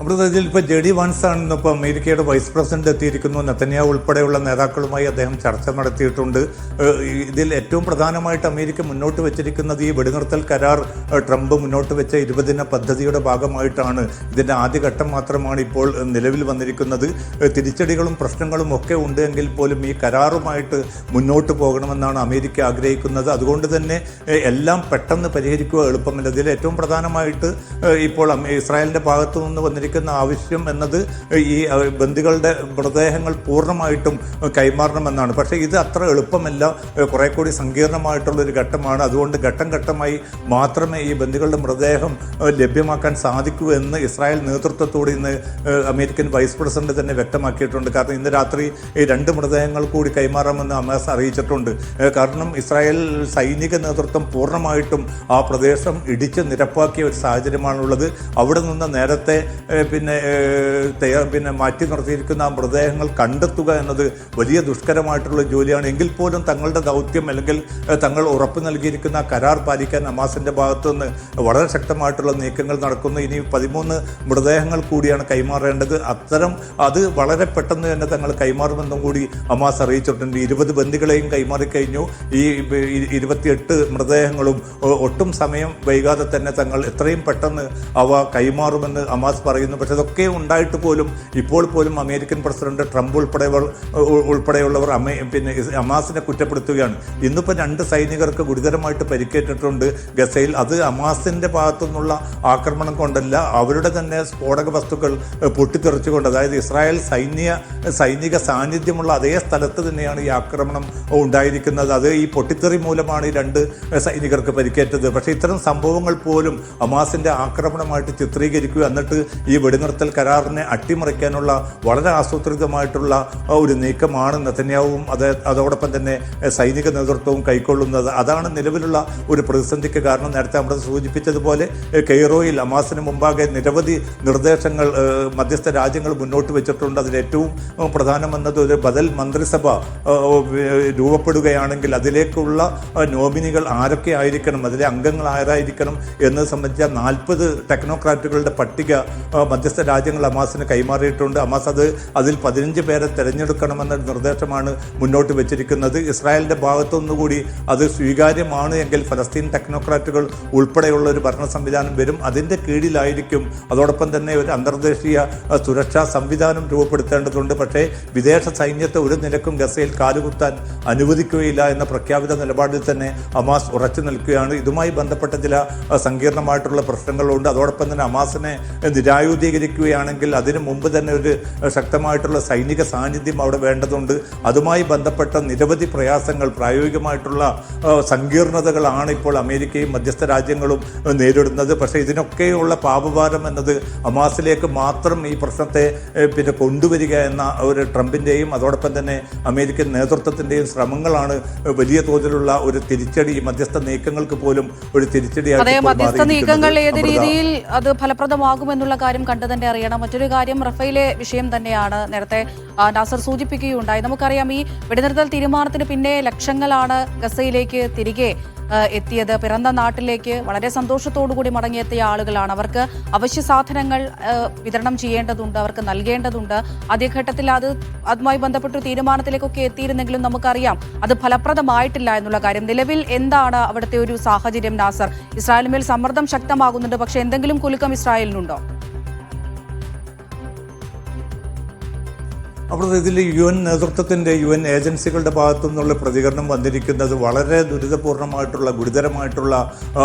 ഇതിൽ ഇപ്പോൾ J D Vance ആണ് ഇന്നിപ്പോൾ അമേരിക്കയുടെ വൈസ് പ്രസിഡന്റ് എത്തിയിരിക്കുന്നു. നെത്തന്യാ ഉൾപ്പെടെയുള്ള നേതാക്കളുമായി അദ്ദേഹം ചർച്ച നടത്തിയിട്ടുണ്ട്. ഇതിൽ ഏറ്റവും പ്രധാനമായിട്ട് അമേരിക്ക മുന്നോട്ട് വെച്ചിരിക്കുന്നത് ഈ വെടിനിർത്തൽ കരാർ ട്രംപ് മുന്നോട്ട് വെച്ച ഇരുപതിന പദ്ധതിയുടെ ഭാഗമായിട്ടാണ്. ഇതിന്റെ ആദ്യഘട്ടം മാത്രമാണ് ഇപ്പോൾ നിലവിൽ വന്നിരിക്കുന്നത്. തിരിച്ചടികളും പ്രശ്നങ്ങളും ഒക്കെ ഉണ്ട് എങ്കിൽ പോലും ഈ കരാറുമായിട്ട് മുന്നോട്ട് പോകണമെന്നാണ് അമേരിക്ക ആഗ്രഹിക്കുന്നത്. അതുകൊണ്ട് തന്നെ എല്ലാം പെട്ടെന്ന് പരിഹരിക്കുക എളുപ്പമല്ല. ഇതിൽ ഏറ്റവും പ്രധാനമായിട്ട് ഇപ്പോൾ ഇസ്രായേലിന്റെ ഭാഗത്തു നിന്ന് വന്നിരിക്കുന്ന ആവശ്യം എന്നത് ഈ ബന്ധുക്കളുടെ മൃതദേഹങ്ങൾ പൂർണമായിട്ടും കൈമാറണമെന്നാണ്. പക്ഷേ ഇത് അത്ര എളുപ്പമല്ല. കുറേ കൂടി സങ്കീർണമായിട്ടുള്ളൊരു ഘട്ടമാണ്. അതുകൊണ്ട് ഘട്ടം ഘട്ടമായി മാത്രമേ ഈ ബന്ദികളുടെ മൃതദേഹം ലഭ്യമാക്കാൻ സാധിക്കൂ എന്ന് ഇസ്രായേൽ നേതൃത്വത്തോട് ഇന്ന് അമേരിക്കൻ വൈസ് പ്രസിഡന്റ് തന്നെ വ്യക്തമാക്കിയിട്ടുണ്ട്. കാരണം ഇന്ന് രാത്രി ഈ രണ്ട് മൃതദേഹങ്ങൾ കൂടി കൈമാറാമെന്ന് അമേസ് അറിയിച്ചിട്ടുണ്ട്. കാരണം ഇസ്രായേൽ സൈനിക നേതൃത്വം പൂർണമായിട്ടും ആ പ്രദേശം ഇടിച്ച് നിരപ്പാക്കിയ ഒരു സാഹചര്യമാണുള്ളത്. അവിടെ നിന്ന് നേരത്തെ പിന്നെ പിന്നെ മാറ്റി നിർത്തിയിരിക്കുന്ന ആ മൃതദേഹങ്ങൾ കണ്ടെത്തുക എന്നത് വലിയ ദുഷ്കരമായിട്ടുള്ള ജോലിയാണ്. എങ്കിൽ പോലും തങ്ങളുടെ ദൗത്യം അല്ലെങ്കിൽ തങ്ങൾ ഉറപ്പ് നൽകിയിരിക്കുന്ന കരാർ പാലിക്കാൻ അമാസിന്റെ ഭാഗത്തു നിന്ന് വളരെ ശക്തമായിട്ടുള്ള നീക്കങ്ങൾ നടക്കുന്നു. ഇനി പതിമൂന്ന് മൃതദേഹങ്ങൾ കൂടിയാണ് കൈമാറേണ്ടത്. അത്തരം അത് വളരെ പെട്ടെന്ന് തന്നെ തങ്ങൾ കൈമാറുമെന്നും കൂടി അമാസ് അറിയിച്ചിട്ടുണ്ട്. ഇരുപത് ബന്ദികളെയും കൈമാറിക്കഴിഞ്ഞു. ഈ ഇരുപത്തിയെട്ട് മൃതദേഹങ്ങളും ഒട്ടും സമയം വൈകാതെ തന്നെ തങ്ങൾ എത്രയും പെട്ടെന്ന് അവ കൈമാറുമെന്ന് അമാസ് പറയുന്നു. പക്ഷെ അതൊക്കെ ഉണ്ടായിട്ട് പോലും ഇപ്പോൾ പോലും അമേരിക്കൻ പ്രസിഡന്റ് ട്രംപ് ഉൾപ്പെടെ ഉൾപ്പെടെയുള്ളവർ അമേ പിന്നെ അമാസിനെ കുറ്റപ്പെടുത്തുകയാണ്. ഇന്നിപ്പോൾ രണ്ട് സൈനികർക്ക് ഗുരുതരമായിട്ട് പരിക്കേറ്റിട്ടുണ്ട് ഗസയിൽ. അത് അമാസിന്റെ ഭാഗത്തു നിന്നുള്ള ആക്രമണം കൊണ്ടല്ല അവരുടെ തന്നെ സ്ഫോടക വസ്തുക്കൾ പൊട്ടിത്തെറിച്ചുകൊണ്ട് അതായത് ഇസ്രായേൽ സൈന്യ സൈനിക സാന്നിധ്യമുള്ള അതേ സ്ഥലത്ത് തന്നെയാണ് ഈ ആക്രമണം ഉണ്ടായിരിക്കുന്നത്. അത് ഈ പൊട്ടിത്തെറി മൂലമാണ് ഈ രണ്ട് സൈനികർക്ക് പരിക്കേറ്റത്. പക്ഷേ ഇത്തരം സംഭവങ്ങൾ പോലും അമാസിന്റെ ആക്രമണമായിട്ട് ചിത്രീകരിക്കുക എന്നിട്ട് ഈ വെടിനിർത്തൽ കരാറിനെ അട്ടിമറിക്കാനുള്ള വളരെ ആസൂത്രിതമായിട്ടുള്ള ഒരു നീക്കമാണ് നെതന്യാവും അത് അതോടൊപ്പം തന്നെ സൈനിക നേതൃത്വവും കൈക്കൊള്ളുന്നത്. അതാണ് നിലവിലുള്ള ഒരു പ്രതിസന്ധിക്ക് കാരണം. നേരത്തെ നമ്മൾ സൂചിപ്പിച്ചതുപോലെ കെയ്റോയിൽ അമാസിന് മുമ്പാകെ നിരവധി നിർദ്ദേശങ്ങൾ മധ്യസ്ഥ രാജ്യങ്ങൾ മുന്നോട്ട് വെച്ചിട്ടുണ്ട്. അതിൽ ഏറ്റവും പ്രധാനമെന്നത് ഒരു ബദൽ മന്ത്രിസഭ രൂപപ്പെടുകയാണെങ്കിൽ അതിലേക്കുള്ള നോമിനികൾ ആരൊക്കെ ആയിരിക്കണം അതിലെ അംഗങ്ങൾ ആരായിരിക്കണം എന്നത് സംബന്ധിച്ച നാൽപ്പത് ടെക്നോക്രാറ്റുകളുടെ പട്ടിക മധ്യസ്ഥ രാജ്യങ്ങൾ അമാസിന് കൈമാറിയിട്ടുണ്ട്. അമാസ് അത് അതിൽ പതിനഞ്ച് പേരെ തിരഞ്ഞെടുക്കണമെന്ന നിർദ്ദേശമാണ് മുന്നോട്ട് വെച്ചിരിക്കുന്നത്. ഇസ്രായേലിന്റെ ഭാഗത്തുനിന്നുകൂടി അത് സ്വീകാര്യമാണ് എങ്കിൽ ഫലസ്തീൻ ടെക്നോക്രാറ്റുകൾ ഉൾപ്പെടെയുള്ള ഒരു ഭരണ സംവിധാനം വരും. അതിന്റെ കീഴിലായിരിക്കും. അതോടൊപ്പം തന്നെ ഒരു അന്തർദേശീയ സുരക്ഷാ സംവിധാനം രൂപപ്പെടുത്തേണ്ടതുണ്ട്. പക്ഷേ വിദേശ സൈന്യത്തെ ഒരു നിലക്കും ഗസയിൽ കാലുകുത്താൻ അനുവദിക്കുകയില്ല എന്ന പ്രഖ്യാപിത നിലപാടിൽ തന്നെ അമാസ് ഉറച്ചു നിൽക്കുകയാണ്. ഇതുമായി ബന്ധപ്പെട്ട ചില സങ്കീർണമായിട്ടുള്ള പ്രശ്നങ്ങളുണ്ട്. അതോടൊപ്പം തന്നെ ഹമാസിനെ നിരായുധീകരിക്കുകയാണെങ്കിൽ അതിനു മുമ്പ് തന്നെ ഒരു ശക്തമായിട്ടുള്ള സൈനിക സാന്നിധ്യം അവിടെ വേണ്ടതുണ്ട്. അതുമായി ബന്ധപ്പെട്ട നിരവധി പ്രയാസങ്ങൾ പ്രായോഗികമായിട്ടുള്ള സങ്കീർണതകളാണ് ഇപ്പോൾ അമേരിക്കയും മധ്യസ്ഥ രാജ്യങ്ങളും നേരിടുന്നത്. പക്ഷേ ഇതിനൊക്കെയുള്ള പാപഭാരം എന്നത് അമാസിലേക്ക് മാത്രം ഈ പ്രശ്നത്തെ പിന്നെ കൊണ്ടുവരിക എന്ന ഒരു ട്രംപിന്റെയും അതോടൊപ്പം തന്നെ അമേരിക്കൻ നേതൃത്വത്തിന്റെയും ശ്രമങ്ങളാണ് വലിയ തോതിലുള്ള ഒരു തിരിച്ചടി മധ്യസ്ഥ നീക്കങ്ങൾക്ക് പോലും ഒരു തിരിച്ചടിയായി മധ്യസ്ഥ നീക്കങ്ങൾ ഏത് രീതിയിൽ അത് ഫലപ്രദമാകുമെന്നുള്ള കാര്യം കണ്ടു തന്നെ അറിയണം. മറ്റൊരു കാര്യം റഫേലെ വിഷയം തന്നെയാണ് നേരത്തെ നാസർ സൂചിപ്പിക്കുകയുണ്ടായി. നമുക്കറിയാം ഈ വെടിനിർത്തൽ തീരുമാനത്തിന് പിന്നെ ലക്ഷങ്ങളാണ് ഗസയിലേക്ക് തിരികെ എത്തിയത്. പിറന്ന നാട്ടിലേക്ക് വളരെ കൂടി മടങ്ങിയെത്തിയ ആളുകളാണ്. അവർക്ക് അവശ്യ സാധനങ്ങൾ വിതരണം ചെയ്യേണ്ടതുണ്ട് അവർക്ക് നൽകേണ്ടതുണ്ട്. ആദ്യഘട്ടത്തിൽ അത് അതുമായി ബന്ധപ്പെട്ട തീരുമാനത്തിലേക്കൊക്കെ എത്തിയിരുന്നെങ്കിലും നമുക്കറിയാം അത് ഫലപ്രദമായിട്ടില്ല എന്നുള്ള കാര്യം. നിലവിൽ എന്താണ് അവിടുത്തെ ഒരു സാഹചര്യം നാസർ? ഇസ്രായേലിന്മേൽ സമ്മർദ്ദം ശക്തമാകുന്നുണ്ട് പക്ഷെ എന്തെങ്കിലും കുലുക്കം ഇസ്രായേലിനുണ്ടോ? അപ്പോൾ ഇതിൽ യു എൻ നേതൃത്വത്തിന്റെ യു എൻ ഏജൻസികളുടെ ഭാഗത്തു നിന്നുള്ള പ്രതികരണം വന്നിരിക്കുന്നത് വളരെ ദുരിതപൂർണമായിട്ടുള്ള ഗുരുതരമായിട്ടുള്ള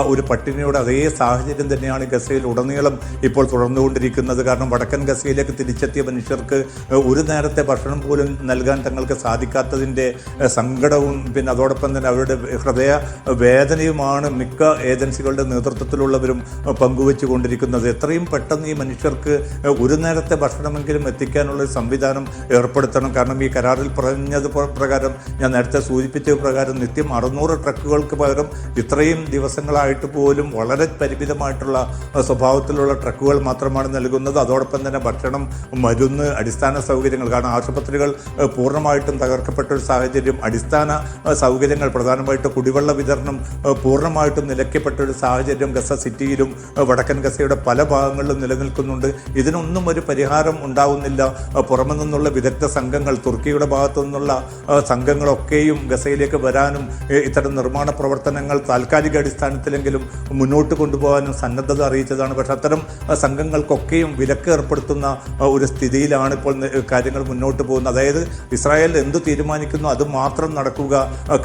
ഒരു പട്ടിണിയുടെ അതേ സാഹചര്യം തന്നെയാണ് ഗസയിൽ ഉടനീളം ഇപ്പോൾ തുടർന്നുകൊണ്ടിരിക്കുന്നത്. കാരണം വടക്കൻ ഗസയിലേക്ക് തിരിച്ചെത്തിയ മനുഷ്യർക്ക് ഒരു നേരത്തെ ഭക്ഷണം പോലും നൽകാൻ തങ്ങൾക്ക് സാധിക്കാത്തതിന്റെ സങ്കടവും പിന്നെ അതോടൊപ്പം തന്നെ അവരുടെ ഹൃദയ വേദനയുമാണ് മിക്ക ഏജൻസികളുടെ നേതൃത്വത്തിലുള്ളവരും പങ്കുവെച്ചു കൊണ്ടിരിക്കുന്നത് എത്രയും പെട്ടെന്ന് ഈ മനുഷ്യർക്ക് ഒരു നേരത്തെ ഭക്ഷണമെങ്കിലും എത്തിക്കാനുള്ള സംവിധാനം ഏർപ്പെടുത്തണം. കാരണം ഈ കരാറിൽ പറഞ്ഞത് പ്രകാരം ഞാൻ നേരത്തെ സൂചിപ്പിച്ച പ്രകാരം നിത്യം അറുന്നൂറ് ട്രക്കുകൾക്ക് പകരം ഇത്രയും ദിവസങ്ങളായിട്ട് പോലും വളരെ പരിമിതമായിട്ടുള്ള സ്വഭാവത്തിലുള്ള ട്രക്കുകൾ മാത്രമാണ് നൽകുന്നത്. അതോടൊപ്പം തന്നെ ഭക്ഷണം മരുന്ന് അടിസ്ഥാന സൗകര്യങ്ങൾ. കാരണം ആശുപത്രികൾ പൂർണമായിട്ടും തകർക്കപ്പെട്ട ഒരു സാഹചര്യം അടിസ്ഥാന സൗകര്യങ്ങൾ പ്രധാനമായിട്ട് കുടിവെള്ള വിതരണം പൂർണമായിട്ടും നിലയ്ക്കപ്പെട്ട ഒരു സാഹചര്യം ഗസ സിറ്റിയിലും വടക്കൻ ഗസയുടെ പല ഭാഗങ്ങളിലും നിലനിൽക്കുന്നുണ്ട്. ഇതിനൊന്നും ഒരു പരിഹാരം ഉണ്ടാവുന്നില്ല. പുറമെ നിന്നുള്ള വിദഗ്ധ സംഘങ്ങൾ തുർക്കിയുടെ ഭാഗത്തു നിന്നുള്ള സംഘങ്ങളൊക്കെയും ഗസയിലേക്ക് വരാനും ഇത്തരം നിർമ്മാണ പ്രവർത്തനങ്ങൾ താൽക്കാലിക അടിസ്ഥാനത്തിലെങ്കിലും മുന്നോട്ട് കൊണ്ടുപോകാനും സന്നദ്ധത അറിയിച്ചതാണ്. പക്ഷേ അത്തരം സംഘങ്ങൾക്കൊക്കെയും വിലക്ക് ഏർപ്പെടുത്തുന്ന ഒരു സ്ഥിതിയിലാണ് ഇപ്പോൾ കാര്യങ്ങൾ മുന്നോട്ട് പോകുന്നത്. അതായത് ഇസ്രായേൽ എന്ത് തീരുമാനിക്കുന്നു അത് മാത്രം നടക്കുക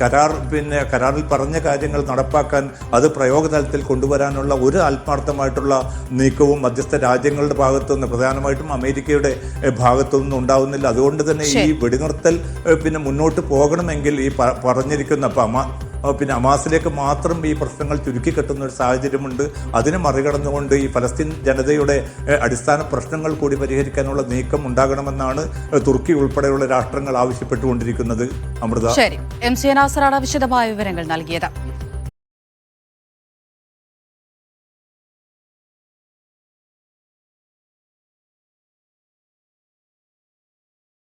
കരാർ പിന്നെ കരാറിൽ പറഞ്ഞ കാര്യങ്ങൾ നടപ്പാക്കാൻ അത് പ്രയോഗതലത്തിൽ കൊണ്ടുവരാനുള്ള ഒരു ആത്മാർത്ഥമായിട്ടുള്ള നീക്കവും മധ്യസ്ഥ രാജ്യങ്ങളുടെ ഭാഗത്തു നിന്ന് പ്രധാനമായിട്ടും അമേരിക്കയുടെ ഭാഗത്തു നിന്നും ഉണ്ടാവുന്നില്ല അതുകൊണ്ട് തന്നെ ഈ വെടിനിർത്തൽ പിന്നെ മുന്നോട്ട് പോകണമെങ്കിൽ ഈ പറഞ്ഞിരിക്കുന്ന പമ പിന്നെ അമാസിലേക്ക് മാത്രം ഈ പ്രശ്നങ്ങൾ ചുരുക്കി കെട്ടുന്ന ഒരു സാഹചര്യമുണ്ട്. അതിനെ മറികടന്നുകൊണ്ട് ഈ ഫലസ്തീൻ ജനതയുടെ അടിസ്ഥാന പ്രശ്നങ്ങൾ കൂടി പരിഹരിക്കാനുള്ള നീക്കം ഉണ്ടാകണമെന്നാണ് തുർക്കി ഉൾപ്പെടെയുള്ള രാഷ്ട്രങ്ങൾ ആവശ്യപ്പെട്ടുകൊണ്ടിരിക്കുന്നത്. അമൃത. ശരി. എം സി നാസറാണ് വിശദമായ വിവരങ്ങൾ നൽകിയത്.